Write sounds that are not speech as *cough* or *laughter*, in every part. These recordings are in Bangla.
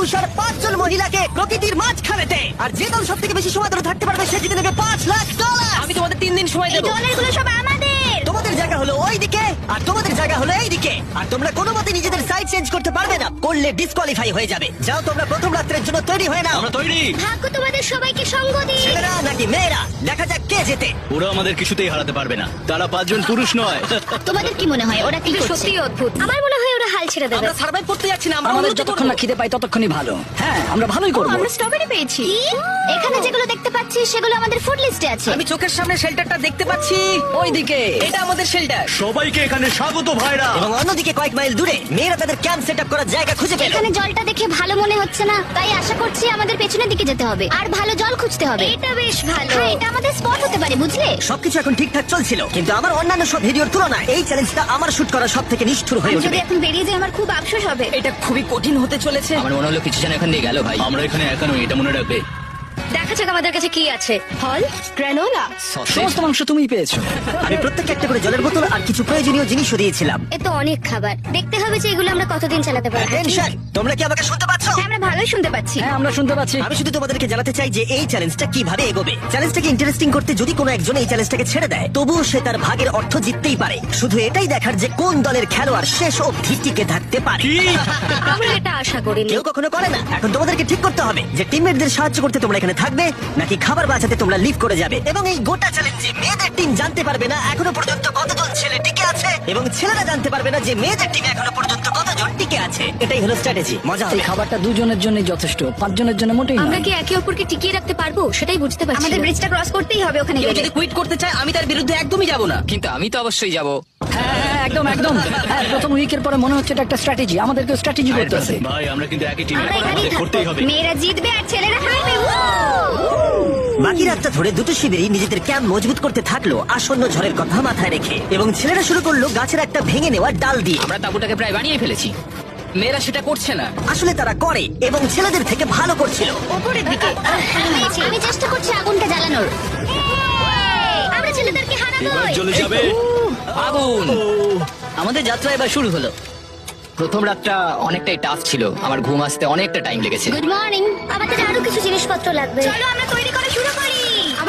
পুরুষ আর পাঁচজন মহিলাকে প্রকৃতির মাঝখানেতে। আর যে দল সব থেকে বেশি সময় ধরে থাকতে পারবে সে জিতে নেবে পাঁচ লাখ ডলার আমি তোমাদের তিন দিন সময় দেবো। সব আমাদের তোমাদের জায়গা হলো ওই দিকে আর তোমাদের জায়গা হলো এই দিকে আর তোমরা কোনো মতে নিজেদের সাইড চেঞ্জ করতে পারবে না। করলে ডিসকোয়ালিফাই হয়ে যাবে। যাও তোমরা প্রথম রাত্রের জন্য তৈরি হয়ে নাও। আমরা তৈরি। ভাগ্য তোমাদের সবাইকে সঙ্গ দিই ছেলেরা নাকি মেয়েরা? দেখা যাক কে জেতে। ওরা আমাদের কিছুতেই হারাতে পারবে না। তারা পাঁচজন পুরুষ নয়। *laughs* তোমাদের কি মনে হয়? ওরা কি করছে? সত্যি অদ্ভুত। আমার মনে হয় ওরা হাল ছেড়ে দেবে। আমরা সার্ভাইভ করতে যাচ্ছি না আমরা আমাদের যতক্ষণ না খিদে পাই ততক্ষণই ভালো। হ্যাঁ আমরা ভালোই করব। আমরা স্ট্রবেরি পেয়েছি। কি? এখানে যেগুলো দেখতে পাচ্ছি সেগুলো আমাদের ফুড লিস্টে আছে। আমি চোখের সামনে শেল্টারটা দেখতে পাচ্ছি। ওইদিকে। এটা আমাদের শেল্টার সবাইকে এখানে স্বাগত ভাইরা। এবং অন্যদিকে কয়েক মাইল দূরে মেয়েরা তাদের ক্যাম্প সেট করার জায়গা খুঁজে পেল। এখানে জলটা দেখে ভালো মনে হচ্ছে না তাই আশা করছি আমাদের পেছনের দিকে যেতে হবে। আর ভালো জল খুঁজতে হবে। এটা বেশ ভালো। হ্যাঁ এটা আমাদের স্পট হতে পারে বুঝলে? সবকিছু এখন ঠিকঠাক চলছিল কিন্তু আমার অন্যান্য সব ভিডিওর তুলনায় এই চ্যালেঞ্জটা আমার শুট করা সব থেকে নিষ্ঠুর হয়ে উঠবে যদি এখন বেরিয়ে যায় আমার খুব আফসোস হবে। এটা খুবই কঠিন হতে চলেছে। আমার মনে হলো কিছু যেন এখান দিয়ে গেল ভাই। আমরা এখানে একা নই এটা মনে রাখবে। দেখা যাক আমাদের কাছে কি আছে। ফল? গ্রানোলা? সমস্ত মাংস তুমিই পেয়েছ। আমি প্রত্যেককে একটা করে জলের বোতল আর কিছু প্রয়োজনীয় জিনিসও দিয়েছিলাম। এ তো অনেক খাবার। দেখতে হবে যে এগুলো আমরা কতদিন চালাতে পারব। টেনশন তোমরা কি আমাকে শুনতে পাচ্ছ? হ্যাঁ আমরা ভালোই শুনতে পাচ্ছি। হ্যাঁ আমরা শুনতে পাচ্ছি। আমি শুধু তোমাদেরকে জানাতে চাই যে এই চ্যালেঞ্জটা কীভাবে এগোবে। চ্যালেঞ্জটাকে ইন্টারেস্টিং করতে যদি কোনো একজন এই চ্যালেঞ্জটাকে ছেড়ে দেয় তবুও সে তার ভাগের অর্থ জিততেই পারে। শুধু এটাই দেখার যে কোন দলের খেলোয়াড় শেষ অবধি টিকে থাকতে পারে। আমরা এটা আশা করিনি। কেউ কখনো করে না। এখন তোমাদেরকে ঠিক করতে হবে যে টিমমেটদের সাহায্য করতে তোমরা এখানে থাকবে? নাকি খাবার বাঁচাতে তোমরা লিভ করে যাবে? এবং এই গোটা চ্যালেঞ্জে মেয়েদের টিম জানতে পারবে না এখনও পর্যন্ত কতজন টিকে আছে। এবং ছেলেরা জানতে পারবে না যে মেয়েদের টিমে এখনও পর্যন্ত কতজন টিকে আছে। এটাই হলো স্ট্র্যাটেজি মজা এই খাবারটা দুজনের জন্য যথেষ্ট পাঁচজনের জন্য মোটেই আমরা কি একে অপরকে টিকিয়ে রাখতে পারব? সেটাই বুঝতে পারছি। আমাদের ব্রিজটা ক্রস করতেই হবে ওখানে কেউ গেলে যদি কুইট করতে চায় আমি তার বিরুদ্ধে একদমই যাব না। কিন্তু আমি তো অবশ্যই যাব। হ্যাঁ হ্যাঁ, একদম একদম। হ্যাঁ প্রথম উইকের পরে মনে হচ্ছে এটা একটা স্ট্র্যাটেজি আমাদেরকে স্ট্র্যাটেজি করতে হবে। ভাই আমরা কিন্তু একই টিমে আমরা এখানেই আমাদের করতেই থাকব হবে। মেয়েরা জিতবে আর ছেলেরা হারবে। বাকি রাতটা ধরে দুটো শিবিরই নিজেদের ক্যাম্প মজবুত করতে থাকল আসন্ন ঝড়ের কথা মাথায় রেখে। এবং ছেলেরা শুরু করল গাছের একটা ভেঙে নেওয়া ডাল দিয়ে। আমরা তাঁবুটাকে প্রায় বানিয়ে ফেলেছি। মেয়েরা সেটা করছে না। আসলে তারা করে এবং ছেলেদের থেকে ভালো করছিল। উপরের দিকে। আমি চেষ্টা করছি আগুনটা জ্বালানোর। আমরা ছেলেদেরকে হারাবো চলে যাবে। আগুন! আমাদের যাত্রা এবার শুরু হলো। প্রথম রাতটা অনেকটাই টাফ ছিল। আমার ঘুম আসতে অনেকটা টাইম লেগেছে। গুড মর্নিং আমাদের আরও কিছু জিনিসপত্র লাগবে। চলো আমরা তৈরি করা শুরু করি।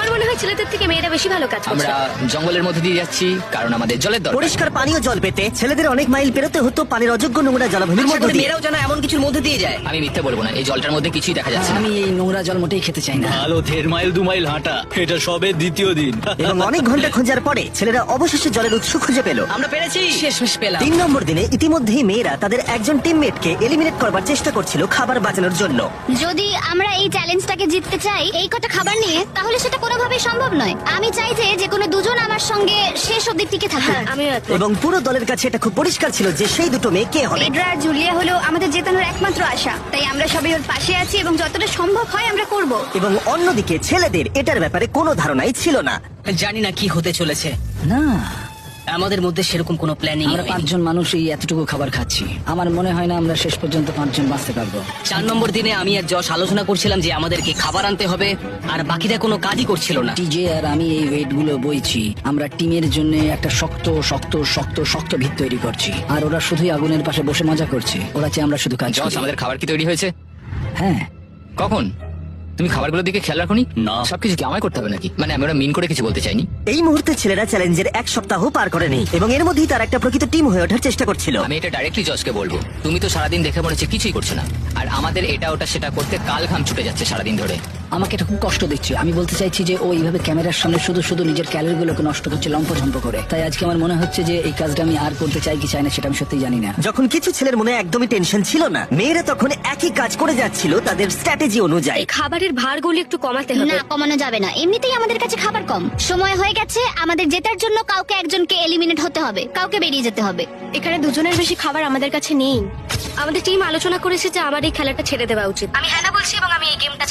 আমার মনে হয় ছেলেদের থেকে মেয়েরা বেশি ভালো কাজ করছে। আমরা জঙ্গলের মধ্যে দিয়ে যাচ্ছি কারণ আমাদের জলের দরকার। পরিষ্কার পানীয় জল পেতে ছেলেদের অনেক মাইল পেরোতে হতো পানির অযোগ্য নোংরা জলাভূমির মধ্যে দিয়ে। মেয়েরাও যেন এমন কিছুর মধ্যে দিয়ে যায়। আমি মিথ্যে বলব না এই জলটার মধ্যে কিছুই দেখা যাচ্ছে না। আমি এই নোংরা জল মোটেই খেতে চাই না। ভালো দেড় মাইল দু মাইল হাঁটা এটা সবে দ্বিতীয় দিন। এবং অনেক ঘণ্টা খোঁজার পরে ছেলেরা অবশেষে জলের উৎস খুঁজে পেল। আমরা পেরেছি। শেষ শেষ পেলাম। তিন নম্বর দিনে ইতিমধ্যেই মেয়েরা তাদের একজন টিমমেটকে এলিমিনেট করবার চেষ্টা করছিল খাবার বাঁচানোর জন্য। যদি আমরা এই চ্যালেঞ্জটাকে জিততে চাই এই কটা খাবার নিয়ে তাহলে সেটা কোনোভাবেই সম্ভব নয়। আমি চাই যে যে কোনো দুজন আমার সঙ্গে শেষ অবধি টিকে থাকুক। আমি এবং পুরো দলের কাছে এটা খুব পরিষ্কার ছিল যে সেই দুটো মেয়ে কে হবে। পেড্রা আর জুলিয়া হলো আমাদের জেতানোর একমাত্র আশা। তাই আমরা সবাই ওর পাশে আছি এবং যতটা সম্ভব হয় আমরা করব। এবং অন্যদিকে ছেলেদের এটার ব্যাপারে কোনো ধারণাই ছিল না। জানি না কি হতে চলেছে। না। আমাদের মধ্যে সেরকম কোনো প্ল্যানিং আমরা পাঁচজন মানুষ এই এতটুকু খাবার খাচ্ছি। আমার মনে হয় না আমরা শেষ পর্যন্ত পাঁচজন বাঁচতে পারব। চার নম্বর দিনে আমি আর যশ আলোচনা করছিলাম যে আমাদেরকে খাবার আনতে হবে আর বাকিরা কোনো কাজই করছিল না। টিজে আর আমি এই ওয়েটগুলো বইছি। আমরা টিমের জন্য একটা শক্ত শক্ত শক্ত শক্ত ভিত তৈরি করছি। আর ওরা শুধুই আগুনের পাশে বসে মজা করছে। ওরা চেয়ে আমরা শুধু কাজ জস আমাদের খাবার কি তৈরি হয়েছে? হ্যাঁ। কখন? তুমি খাবারগুলোর দিকে খেয়াল রাখোনি? না। সবকিছু কি আমায় করতে হবে নাকি? মানে আমি ওরা মিন করে কিছু বলতে চাইনি। এই মুহূর্তে ছেলেরা চ্যালেঞ্জের এক সপ্তাহ পার করেনি এবং এর মধ্যেই তার একটা প্রকৃত টিম হয়ে ওঠার চেষ্টা করছিল। আমি এটা ডাইরেক্টলি জজকে বলব। তুমি তো সারাদিন দেখে মনে হচ্ছে কিছুই করছ না। আর আমাদের এটা ওটা সেটা করতে কাল ঘাম ছুটে যাচ্ছে সারাদিন ধরে। আমাকে এটা খুব কষ্ট দিচ্ছে। আমি বলতে চাইছি যে ও এইভাবে ক্যামেরার সামনে শুধু শুধু নিজের ক্যালোরি গুলোকে নষ্ট করছে লম্পঝম্প করে। তাই আজকে আমার মনে হচ্ছে যে এই কাজটা আমি আর করতে চাই কি চাই না সেটা আমি সত্যি জানি না। যখন কিছু ছেলের মনে একদমই টেনশন ছিল না মেয়েরা তখন একই কাজ করে যাচ্ছিল তাদের স্ট্র্যাটেজি অনুযায়ী। খাবারের ভারগুলি একটু কমাতে হবে। না কমানো যাবে না। এমনিতেই আমাদের কাছে খাবার কম। সময় হয়ে গেছে আমাদের জেতার জন্য কাউকে একজনকে এলিমিনেট হতে হবে কাউকে বেরিয়ে যেতে হবে। এখানে দুজনের বেশি খাবার আমাদের কাছে নেই। আমাদের টিম আলোচনা করেছে যে আমার এই খেলাটা ছেড়ে দেওয়া উচিত। আমি হ্যাঁ বলছি এবং আমি এই গেমটা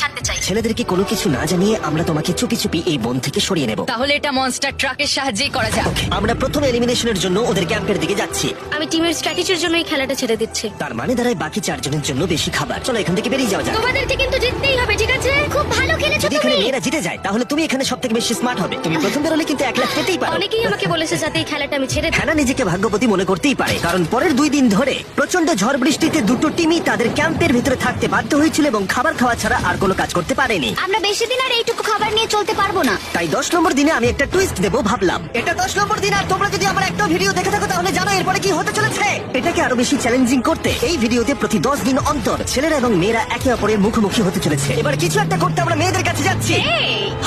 ছেলেদেরকে কোনো কিছু না জানিয়ে আমরা তোমাকে চুপি চুপি এই বন থেকে সরিয়ে নেব। তাহলে এটা মনস্টার ট্রাকের সাহায্যেই করা যাক। আমরা প্রথম এলিমিনেশনের জন্য ওদের ক্যাম্পের দিকে যাচ্ছি। আমি টিমের স্ট্র্যাটেজির জন্য এই খেলাটা ছেড়ে দিচ্ছি। তার মানে দাঁড়ায় বাকি চারজনের জন্য বেশি খাবার। চলো এখান থেকে বেরিয়ে যাওয়া যাক। তোমাদেরকে কিন্তু জিততেই হবে ঠিক আছে? খুব ভালো খেলেছো যদি এখানে তুমি। মেয়েরা জিতে যায় তাহলে তুমি এখানে সব থেকে বেশি স্মার্ট হবে। তুমি প্রথম বেরোলে কিন্তু এক লাখ পেতেই পারো। অনেকেই আমাকে বলেছে যাতে এই খেলাটা আমি ছেড়ে দিই। হ্যানা নিজেকে ভাগ্যবতী মনে করতেই পারে কারণ পরের দুই দিন ধরে প্রচণ্ড ঝড় বৃষ্টিতে দুটো টিমই তাদের ক্যাম্পের ভিতরে থাকতে বাধ্য হয়েছিল এবং খাবার খাওয়া ছাড়া আর কোনো কাজ করতে পারেনি। আমরা বেশি দিন আর এইটুকু খাবার নিয়ে চলতে পারব না। তাই দশ নম্বর দিনে আমি একটা টুইস্ট দেবো ভাবলাম। এটা দশ নম্বর দিন আর তোমরা যদি আমার একটা ভিডিও দেখে থাকো তাহলে জানো এরপরে কি হতে চলেছে। এটাকে আরও বেশি চ্যালেঞ্জিং করতে এই ভিডিওতে প্রতি দশ দিন অন্তর ছেলেরা এবং মেয়েরা একে অপরের মুখোমুখি হতে চলেছে। এবার কিছু একটা করতে আমরা মেয়েদের কাছে যাচ্ছি।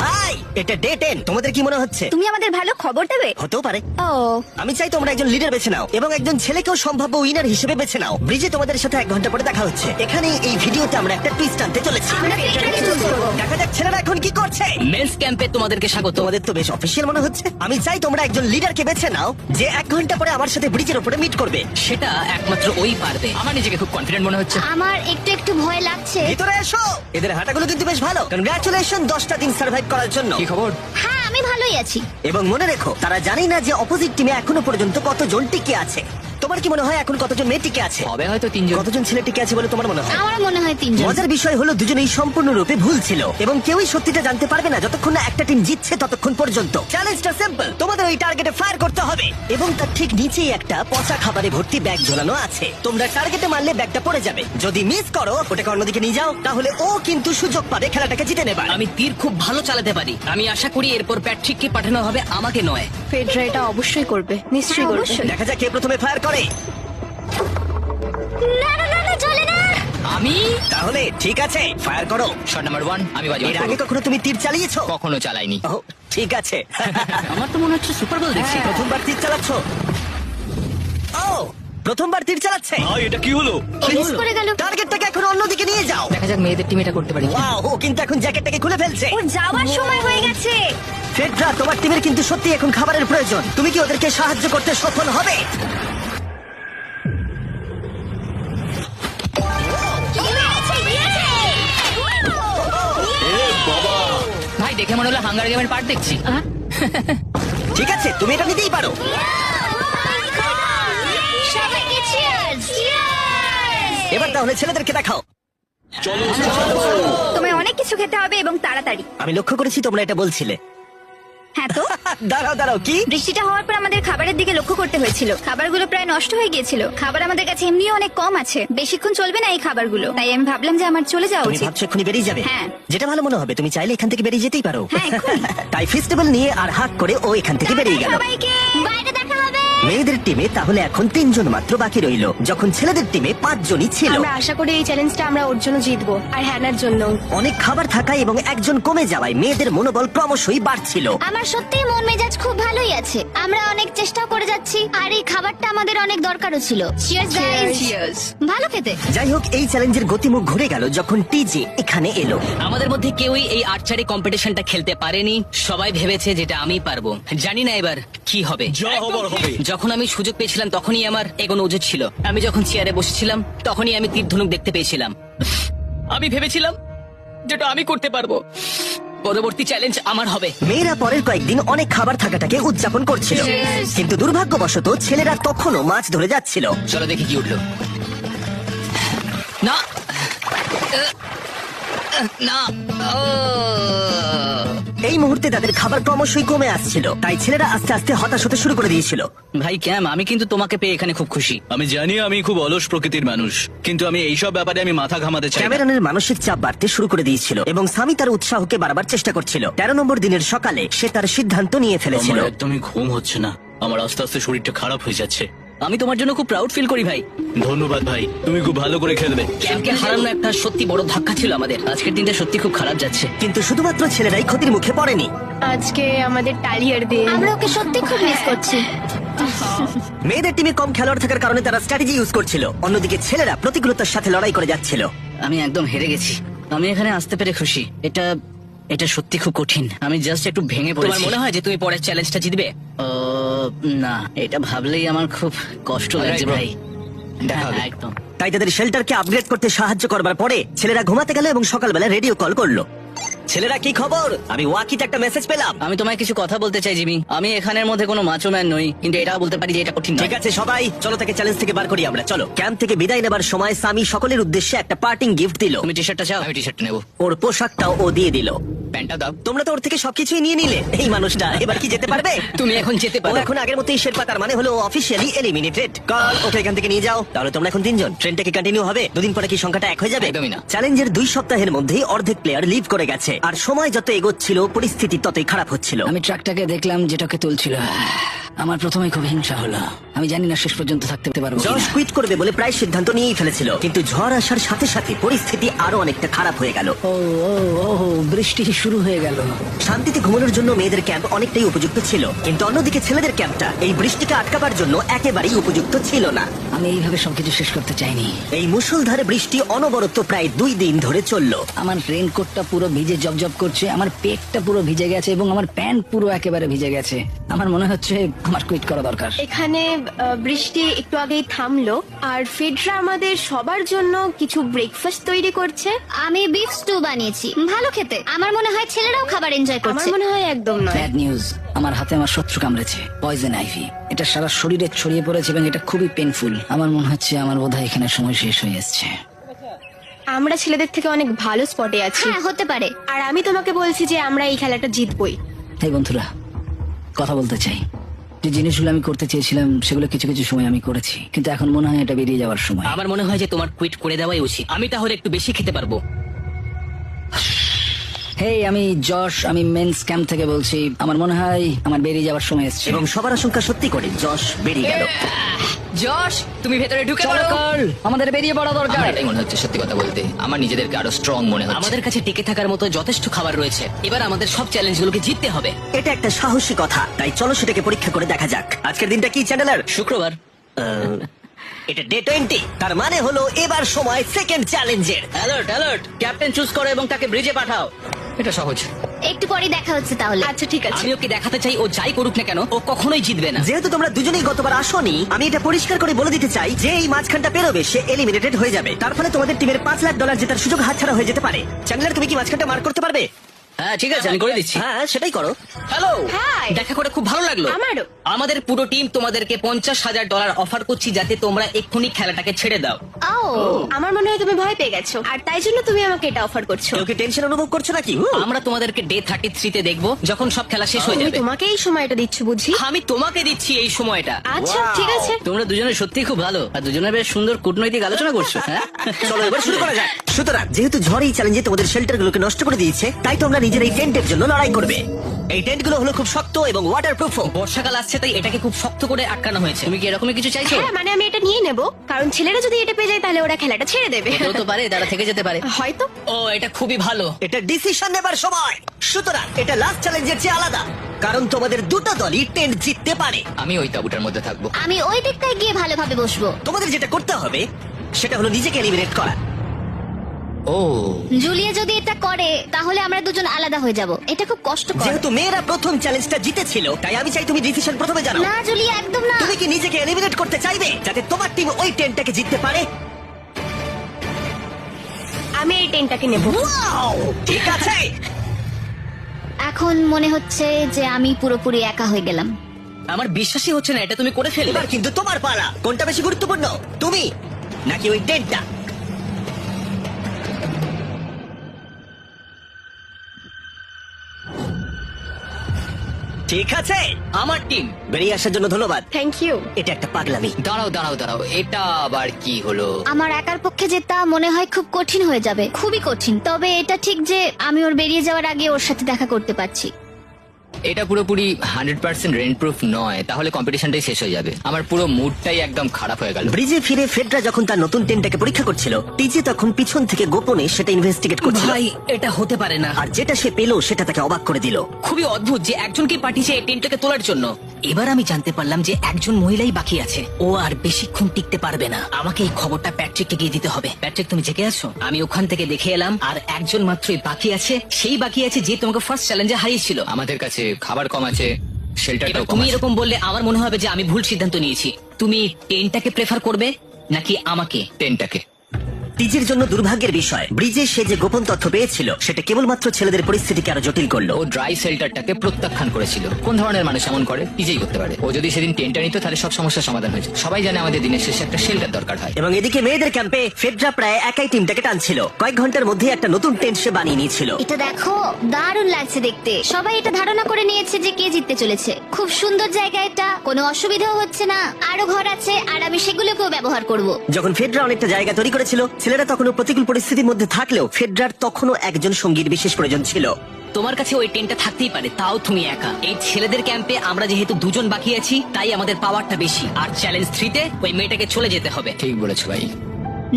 হাই! এটা ডে টেন তোমাদের কি মনে হচ্ছে? তুমি আমাদের ভালো খবর দেবে? হতেও পারে। ও। আমি চাই তোমরা একজন লিডার বেছে নাও এবং একজন ছেলেকেও সম্ভাব্য উইনার হিসেবে বেছে নাও। ব্রিজে তোমাদের সাথে এক ঘণ্টা পরে দেখা হচ্ছে। এখানে এই ভিডিওতে আমরা একটা টুইস্ট আনতে চলেছি। আমরা তো এখানে choose করব। দেখা যাক ছেলেরা এখন কি করছে। মেন্স ক্যাম্পে তোমাদেরকে স্বাগত। তোমাদের তো বেশ অফিসিয়াল মনে হচ্ছে। আমি চাই তোমরা একজন লিডারকে বেছে নাও যে এক ঘণ্টা পরে আমার সাথে ব্রিজের উপরে মিট করবে। সেটা একমাত্র ওই পারবে। আমার নিজেকে খুব কনফিডেন্ট মনে হচ্ছে। আমার একটু একটু ভয় লাগছে। ভিতরে এসো। এদের হাঁটাগুলো কিন্তু বেশ ভালো। কনগ্রাচুলেশন দশটা দিন সার্ভাইভ করার জন্য। কি খবর? হ্যাঁ আমি ভালোই আছি। এবং মনে রেখো তারা জানি না যে অপোজিট টিমে এখনও পর্যন্ত কতজন টিকে আছে। তোমার কি মনে হয় এখন কতজন মেয়ে টিকে আছে? হবে হয়তো তিনজন। কতজন ছেলে টিকে আছে বলে তোমার মনে হয়? আমার মনে হয় তিনজন। মজার বিষয় হলো দুজনেই সম্পূর্ণরূপে ভুল ছিল এবং কেউই সত্যিটা জানতে পারবে না যতক্ষণ না একটা টিম জিতছে ততক্ষণ পর্যন্ত। চ্যালেঞ্জটা সিম্পল তোমাদের ওই টার্গেটে ফায়ার করতে হবে। এবং তার ঠিক নিচেই একটা পচা খাবারে ভর্তি ব্যাগ ঝোলানো আছে। তোমরা টার্গেটে মারলে ব্যাগটা পড়ে যাবে। যদি মিস করো ওটাকে অন্যদিকে নিয়ে যাও তাহলে ও কিন্তু সুযোগ পাবে খেলাটাকে জিতে নেবার। আমি তীর খুব ভালো চালাতে পারি। আমি আশা করি এরপর প্যাট্রিককে পাঠানো হবে আমাকে নয়। ফেডরা এটা অবশ্যই করবে। নিশ্চয়ই করবে। দেখা যাক কে প্রথমে ফায়ার করে। না না না না চলে না। আমি? তাহলে ঠিক আছে ফায়ার করো। শট নাম্বার ওয়ান আমি বাজি এর আগে কখনো তুমি তীর চালিয়েছো? কখনো চালাইনি। ও ঠিক আছে। *laughs* আমার তো মনে হচ্ছে সুপার বল দেখছি। প্রথমবার তীর চালাচ্ছ। ও প্রথমবার তীর চালাচ্ছে। ভাই এটা কি হলো? মিস করে গেল। টার্গেটটাকে এখন অন্যদিকে নিয়ে যাও। দেখা যাক মেয়েদের টিম এটা করতে পারি ওয়াও ও কিন্তু এখন জ্যাকেটটাকে খুলে ফেলছে। ওর যাওয়ার সময় হয়ে গেছে। ফেডরা তোমার টিমের কিন্তু সত্যি এখন খাবারের প্রয়োজন। তুমি কি ওদেরকে সাহায্য করতে সফল হবে? ভাই দেখে মনে হলো হাঙ্গার গেমের পার্ট দেখছি। ঠিক আছে তুমি এটা নিতেই পারো! এবার তাহলে ছেলেদেরকে দেখাও। তোমায় অনেক কিছু খেতে হবে এবং তাড়াতাড়ি। আমি লক্ষ্য করেছি তোমরা এটা বলছিলে। হ্যাঁ তো? *laughs* দাঁড়াও দাঁড়াও কি? বৃষ্টিটা হওয়ার পর আমাদের খাবারের দিকে লক্ষ্য করতে হয়েছিল। খাবারগুলো প্রায় নষ্ট হয়ে গিয়েছিল। খাবার আমাদের কাছে এমনিও অনেক কম আছে। বেশিক্ষণ চলবে না এই খাবারগুলো। তাই আমি ভাবলাম যে আমার চলে যাওয়া তুমি উচিত। ভাবছ এক্ষুনি বেরিয়ে যাবে? হ্যাঁ। যেটা ভালো মনে হবে তুমি চাইলে এখান থেকে বেরিয়ে যেতেই পারো। হ্যাঁ, এক্ষুনি। *laughs* তাই ফেস্টিভ্যাল নিয়ে আর হাক করে ও এখান থেকে বেরিয়ে গেল। সবাইকে! মেয়েদের টিমে তাহলে এখন তিনজন মাত্র বাকি রইল যখন ছেলেদের টিমে পাঁচজনই ছিল। আমরা আশা করি এই চ্যালেঞ্জটা আমরা ওর জন্য জিতবো আর হ্যানার জন্য। অনেক খাবার থাকায় এবং একজন কমে যাওয়ায় মেয়েদের মনোবল ক্রমশই বাড়ছিল। আমার সত্যিই মন মেজাজ খুব ভালোই আছে। আমরা অনেক চেষ্টা করে যাচ্ছি আর এই খাবারটা আমাদের অনেক দরকারও ছিল। Cheers, guys! ভালো খেতে। যাই হোক এই চ্যালেঞ্জের গতিমুখ ঘুরে গেল যখন টিজে এখানে এলো। আমাদের মধ্যে কেউই এই আর্চারি কম্পিটিশনটা খেলতে পারেনি। সবাই ভেবেছে যেটা আমি পারব। জানি না এবার কি হবে। যা হবার হবে। যখন আমি সুযোগ পেয়েছিলাম তখনই আমার এগোনো উচিত ছিল। আমি যখন চেয়ারে বসেছিলাম তখনই আমি তীর ধনুক দেখতে পেয়েছিলাম। আমি ভেবেছিলাম যেটা আমি করতে পারব। পরবর্তী চ্যালেঞ্জ আমার হবে। মেয়েরা পরের কয়েকদিন অনেক খাবার থাকাটাকে উদযাপন করছিল। কিন্তু দুর্ভাগ্যবশত ছেলেরা তখনও মাছ ধরে যাচ্ছিল। চলো দেখি কি উঠল। না। না। ও। এই মুহূর্তে তাদের খাবার ক্রমশই কমে আসছিল। তাই ছেলেরা আস্তে আস্তে হতাশ হতে শুরু করে দিয়েছিল। ভাই ক্যাম আমি কিন্তু তোমাকে পেয়ে এখানে খুব খুশি। আমি জানি আমি খুব অলস প্রকৃতির মানুষ কিন্তু আমি এইসব ব্যাপারে আমি মাথা ঘামাতে চাই না। ক্যামেরনের মানসিক চাপ বাড়তে শুরু করে দিয়েছিল এবং স্বামী তার উৎসাহকে বারবার চেষ্টা করছিল। তেরো নম্বর দিনের সকালে সে তার সিদ্ধান্ত নিয়ে ফেলেছিল। আমার একদমই ঘুম হচ্ছে না। আমার আস্তে আস্তে শরীরটা খারাপ হয়ে যাচ্ছে। আমি তোমার জন্য খুব প্রাউড ফিল করি ভাই। ধন্যবাদ ভাই তুমি খুব ভালো করে খেলবে। ক্যামকে হারানো একটা সত্যি বড় ধাক্কা ছিল আমাদের। আজকের দিনটা সত্যি খুব খারাপ যাচ্ছে। কিন্তু শুধুমাত্র ছেলেরাই ক্ষতির মুখে পড়েনি। আজকে আমাদের টালিয়ার দিন আমরা ওকে সত্যি খুব মিস করছি। মেয়েদের টিমে কম খেলোয়াড় থাকার কারণে তারা স্ট্র্যাটেজি ইউজ করছিল। অন্যদিকে ছেলেরা প্রতিকূলতার সাথে লড়াই করে যাচ্ছিল। আমি একদম হেরে গেছি। আমি এখানে আসতে পেরে খুশি। এটা এটা সত্যি খুব কঠিন। আমি জাস্ট একটু ভেঙে পড়েছি। তোমার মনে হয় যে তুমি পরের চ্যালেঞ্জটা জিতবে? ও না এটা ভাবলেই আমার খুব কষ্ট লাগছে ভাই। হ্যাঁ, একদম। তাই তাদের শেল্টারকে আপগ্রেড করতে সাহায্য করবার পরে ছেলেরা ঘুমাতে গেল এবং সকালবেলা রেডিও কল করল। ছেলেরা কি খবর? আমি ওয়াকিতে একটা মেসেজ পেলাম। আমি তোমায় কিছু কথা বলতে চাই জিমি। আমি এখানের মধ্যে কোনো মাচো ম্যান নই কিন্তু এটাও বলতে পারি যে এটা কঠিন ঠিক আছে সবাই চলো তাকে চ্যালেঞ্জ থেকে বার করি আমরা। চলো ক্যাম্প থেকে বিদায় নেবার সময় সামি সকলের উদ্দেশ্যে একটা পার্টিং গিফট দিল। তুমি টি শার্টটা চাও? আমি টি শার্ট নেব। ওর পোশাকটাও ও দিয়ে দিল। প্যান্টটা দাও। তোমরা তো ওর থেকে সবকিছুই নিয়ে নিলে। এই মানুষটা এবার কি যেতে পারবে? তুমি এখন যেতে পারো। এখন আগের মতোই শেরপা তার মানে হলো অফিসিয়ালি এলিমিনেটেড কল ওকে এখান থেকে নিয়ে যাও। তাহলে তোমরা এখন তিনজন। ট্রেনটা কি কন্টিনিউ হবে। দুদিন পরে কি সংখ্যাটা এক হয়ে যাবে? একদমই না। চ্যালেঞ্জের দুই সপ্তাহের মধ্যেই অর্ধেক প্লেয়ার লিভ করে গেছে। আর সময় যত এগোচ্ছিল পরিস্থিতি ততই খারাপ হচ্ছিল। আমি ট্রাকটাকে দেখলাম যেটাকে তুলছিল। আমার প্রথমে খুব হিংসা হলো। আমি জানি না শেষ পর্যন্ত থাকতে পারব। জশ কুইট করবে বলে প্রায় সিদ্ধান্ত নিয়েই ফেলেছিল। কিন্তু ঝড় আসার সাথে সাথে পরিস্থিতি আরও অনেকটা খারাপ হয়ে গেল। ও ও ও বৃষ্টি শুরু হয়ে গেল। শান্তিতে ঘুমানোর জন্য মেয়েদের ক্যাম্প অনেকটাই উপযুক্ত ছিল। কিন্তু অন্যদিকে ছেলেদের ক্যাম্পটা এই বৃষ্টিকে আটকাবার জন্য একেবারেই উপযুক্ত ছিল না। আমি এইভাবে সবকিছু শেষ করতে চাইনি। এই মুষলধারে বৃষ্টি অনবরত প্রায় দুই দিন ধরে চলল। আমার রেনকোটটা পুরো ভিজে জবজব করছে আমার পেটটা পুরো ভিজে গেছে এবং আমার প্যান্ট পুরো একেবারে ভিজে গেছে। আমার মনে হচ্ছে আমার কুইট করা দরকার। এখানে বৃষ্টি একটু আগেই থামলো। আর ফেডরা আমাদের সবার জন্য কিছু ব্রেকফাস্ট তৈরি করছে। আমি বিফ স্টু বানিয়েছি। ভালো খেতে। আমার মনে হয় ছেলেরাও খাবার এনজয় আমার মনে হয় একদম নয়। ব্যাড নিউজ আমার হাতে আমার শত্রু কামড়েছে পয়জন আইভি এটা সারা শরীরে ছড়িয়ে পড়েছে এবং এটা খুবই পেনফুল আমার মনে হচ্ছে আমার বোধহয় এখানে সময় শেষ হয়ে এসছে। আমরা ছেলেদের থেকে অনেক ভালো স্পটে আছি। হ্যাঁ হতে পারে। আর আমি তোমাকে বলছি যে আমরা এই খেলাটা জিতবই। এই বন্ধুরা কথা বলতে চাই। যে জিনিসগুলো আমি করতে চেয়েছিলাম সেগুলো কিছু কিছু সময় আমি করেছি। কিন্তু এখন মনে হয় এটা বেরিয়ে যাওয়ার সময়। আমার মনে হয় যে তোমার কুইট করে দেওয়াই উচিত। আমি তাহলে একটু বেশি খেতে পারব। হেই আমি যশ আমি মেন্স ক্যাম্প থেকে বলছি। আমার মনে হয় আমার বেরিয়ে যাওয়ার সময় এসছে। এবং সবার আশঙ্কা সত্যি করে যশ বেরিয়ে গেল। যশ তুমি ভেতরে ঢুকে পড়ো। কার্ল, আমাদের বেরিয়ে পড়া দরকার। এটাই মনে হচ্ছে সত্যি কথা বলতে। আমার নিজেদেরকে আরও স্ট্রং মনে হচ্ছে। আমাদের কাছে টিকে থাকার মতো যথেষ্ট খাবার রয়েছে। এবার আমাদের সব চ্যালেঞ্জগুলোকে জিততে হবে। এটা একটা সাহসী কথা। তাই চলো সেটাকে পরীক্ষা করে দেখা যাক। আজকের দিনটা কি চ্যানেলার শুক্রবার। এটা ডে টোয়েন্টি তার মানে হলো এবার সময় সেকেন্ড চ্যালেঞ্জের অ্যালার্ট অ্যালার্ট ক্যাপ্টেন চুজ করো এবং তাকে ব্রিজে পাঠাও। এটা সহজ। একটু পরে দেখা হচ্ছে তাহলে। আচ্ছা ঠিক আছে। আমি ওকে দেখাতে চাই ও যাই করুক না কেন ও কখনোই জিতবে না। যেহেতু তোমরা দুজনেই গতবার আসোনি আমি এটা পরিষ্কার করে বলে দিতে চাই যে এই মাঝখানটা পেরোবে সে এলিমিনেটেড হয়ে যাবে। তার ফলে তোমাদের টিমের পাঁচ লাখ ডলার জেতার সুযোগ হাতছাড়া হয়ে যেতে পারে। চ্যাংলার তুমি কি মাঝখানটা মার্ক করতে পারবে? হ্যাঁ ঠিক আছে আমি করে দিচ্ছি। হ্যাঁ সেটাই করো। Hello Hi! দেখা করে খুব ভালো লাগল। আমারও। আমাদের পুরো টিম তোমাদেরকে পঞ্চাশ হাজার ডলার অফার করছি যাতে তোমরা এক্ষুনি খেলাটাকে ছেড়ে দাও। ও আমার মনে হয় তুমি ভয় পেয়ে গেছো। আর তাই জন্য তুমি আমাকে এটা অফার করছ। কেউ কি টেনশন অনুভব করছ নাকি? আমরা তোমাদেরকে ডে থার্টি থ্রিতে দেখব যখন সব খেলা শেষ হয়ে তুমি যাবে। তোমাকে এই সময়টা দিচ্ছ বুঝি? আমি তোমাকে দিচ্ছি এই সময়টা। আচ্ছা Wow! ঠিক আছে। তোমরা দুজনে সত্যি খুব ভালো আর দুজনে বেশ সুন্দর কূটনৈতিক আলোচনা করছ হ্যাঁ? চলো এবার শুরু করা যাক। সুতরাং যেহেতু ঝড় এই চ্যালেঞ্জে তোমাদের শেল্টার গুলোকে নষ্ট করে দিয়েছে তাই তোমরা নিজের এই টেন্টের জন্য লড়াই করবে। এই টেন্টগুলো হলো খুব শক্ত এবং ওয়াটার প্রুফ বর্ষাকাল আসছে তাই এটাকে খুব শক্ত করে আটকানো হয়েছে। তুমি কি এরকমই কিছু চাইছো? হ্যাঁ মানে আমি এটা নিয়ে নেব। কারণ ছেলেরা যদি এটা পেয়ে যায় তাহলে ওরা খেলাটা ছেড়ে দেবে। হতেও তো পারে তারা থেকে যেতে পারে। হয়তো। ও এটা খুবই ভালো। এটা ডিসিশন নেবার সময়। সুতরাং এটা লাস্ট চ্যালেঞ্জের চেয়ে আলাদা। কারণ তোমাদের দুটো দলই টেন্ট জিততে পারে। আমি ওই তাবুটার মধ্যে থাকব। আমি ওই দিকটায় গিয়ে ভালোভাবে বসবো। তোমাদের যেটা করতে হবে সেটা হলো নিজেকে এলিমিনেট করা। ও। জুলিয়া যদি এটা করে তাহলে আমরা দুজন আলাদা হয়ে যাব। এটা খুব কষ্টকর। যেহেতু মেয়েরা প্রথম চ্যালেঞ্জটা জিতেছিল তাই আমি চাই তুমি ডিসিশন প্রথমে জানাও। না জুলিয়া একদম না। তুমি কি নিজেকে এলিমিনেট করতে চাইবে যাতে তোমার টিম ওই টেন্টটাকে জিততে পারে? আমি এই টেনটাকে নেব। Wow! ঠিক আছে। এখন মনে হচ্ছে যে আমি পুরোপুরি একা হয়ে গেলাম। আমার বিশ্বাসই হচ্ছে না এটা তুমি করে ফেলবে। এবার কিন্তু তোমার পালা। কোনটা বেশি গুরুত্বপূর্ণ তুমি নাকি ওই টেন্টটা ঠিক আছে? আমার টিম বেরিয়ে আসার জন্য ধন্যবাদ। থ্যাংক ইউ এটা একটা পাগলামি। দাঁড়াও দাঁড়াও দাঁড়াও এটা আবার কি হলো? আমার একার পক্ষে যে তা মনে হয় খুব কঠিন হয়ে যাবে খুবই কঠিন। তবে এটা ঠিক যে আমি ওর বেরিয়ে যাওয়ার আগে ওর সাথে দেখা করতে পারছি। এটা পুরোপুরি হান্ড্রেড পার্সেন্ট রেন্ট প্রুফ নয় তাহলে কম্পিটিশনটাই শেষ হয়ে যাবে। আমার পুরো মুডটাই একদম খারাপ হয়ে গেল। ব্রিজে ফিরে ফেডরা যখন তার নতুন টেন্টটাকে পরীক্ষা করছিল টিজে তখন পিছন থেকে গোপনে সেটা ইনভেস্টিগেট করছিল। ভাই এটা হতে পারে না। আর যেটা সে পেল সেটা তাকে অবাক করে দিল। খুবই অদ্ভুত যে একজনকে পাঠিয়েছে এই টেন্টটাকে তোলার জন্য। এবার আমি জানতে পারলাম যে একজন মহিলাই বাকি আছে। ও আর বেশিক্ষণ টিকতে পারবে না। আমাকে এই খবরটা প্যাট্রিককে গিয়ে দিতে হবে। প্যাট্রিক তুমি জেগে আছো? আমি ওখান থেকে দেখে এলাম আর একজন মাত্রই বাকি আছে। সেই বাকি আছে যে তোমাকে ফার্স্ট চ্যালেঞ্জে হারিয়েছিল। আমাদের কাছে খাবার কম আছে শেল্টারটাও কম তুমি আছে। এরকম বললে আমার মনে হবে যে আমি ভুল সিদ্ধান্ত নিয়েছি। তুমি টেনটাকে প্রেফার করবে নাকি আমাকে? টেনটাকে টিজের জন্য দুর্ভাগ্যের বিষয়। ব্রিজে সে যে গোপন তথ্য পেয়েছিল সেটা কেবলমাত্র ছেলেদের পরিস্থিতিকে আরও জটিল করল। ও ড্রাই শেল্টারটাকে প্রত্যাখ্যান করেছিল। কোন ধরনের মানুষ এমন করে? নিজেই করতে পারে। ও যদি সেদিন টেন্টটা নিত তাহলে সব সমস্যার সমাধান হয়েছে সবাই জানে আমাদের দিনের শেষে একটা শেল্টার দরকার হয়। এবং এদিকে মেয়েদের ক্যাম্পে ফেডরা প্রায় একাই টিমটাকে টানছিল। কয়েক ঘণ্টার মধ্যে একটা নতুন টেন্ট সে বানিয়ে নিয়েছিল। এটা দেখো দারুণ লাগছে দেখতে। সবাই এটা ধারণা করে নিয়েছে যে কে জিততে চলেছে। খুব সুন্দর জায়গা এটা। কোনো অসুবিধাও হচ্ছে না। আরও ঘর আছে আর আমি সেগুলোকেও ব্যবহার করব। যখন ফেডরা অনেকটা জায়গা তৈরি করেছিল ছেলেরা তখনও প্রতিকূল পরিস্থিতির মধ্যে থাকলেও ফেডরার তখনও একজন সঙ্গীর বিশেষ প্রয়োজন ছিল। তোমার কাছে ওই টেনটা থাকতেই পারে তাও তুমি একা। এই ছেলেদের ক্যাম্পে আমরা যেহেতু দুজন বাকি আছি তাই আমাদের পাওয়ারটা বেশি। আর চ্যালেঞ্জ থ্রিতে ওই মেয়েটাকে চলে যেতে হবে। ঠিক বলেছ ভাই।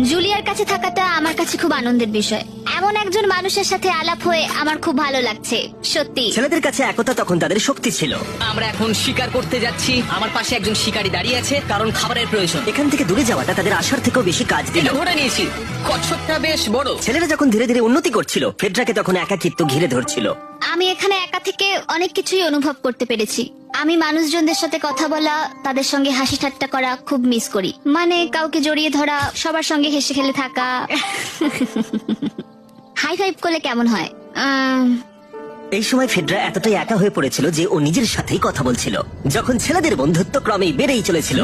জুলিয়ার কাছে থাকাটা আমার কাছে খুব আনন্দের বিষয়। এমন একজন মানুষের সাথে আলাপ হয়ে আমার খুব ভালো লাগছে সত্যি। ছেলেদের কাছে একতা তখন তাদের শক্তি ছিল। আমরা এখন শিকার করতে যাচ্ছি। আমার পাশে একজন শিকারী দাঁড়িয়ে আছে কারণ খাবারের প্রয়োজন। এখান থেকে দূরে যাওয়াটা তাদের আশার থেকেও বেশি কাজ দিল। এটা ধরে নিয়েছি। কচ্ছপটা বেশ বড়। ছেলেরা যখন ধীরে ধীরে উন্নতি করছিল ফেডরাকে তখন একাকিত্ব ঘিরে ধরছিল। আমি এখানে একা থেকে অনেক কিছুই অনুভব করতে পেরেছি। আমি মানুষজনদের সাথে কথা বলা তাদের সঙ্গে হাসি ঠাট্টা করা খুব মিস করি। মানে কাউকে জড়িয়ে ধরা সবার সঙ্গে হেসে খেলে থাকা। *laughs* হাই ফাইভ করলে কেমন হয়? এই সময় ফেডরা এতটাই একা হয়ে পড়েছিল যে ও নিজের সাথেই কথা বলছিল। যখন ছেলেদের বন্ধুত্ব ক্রমেই বেড়েই চলেছিল।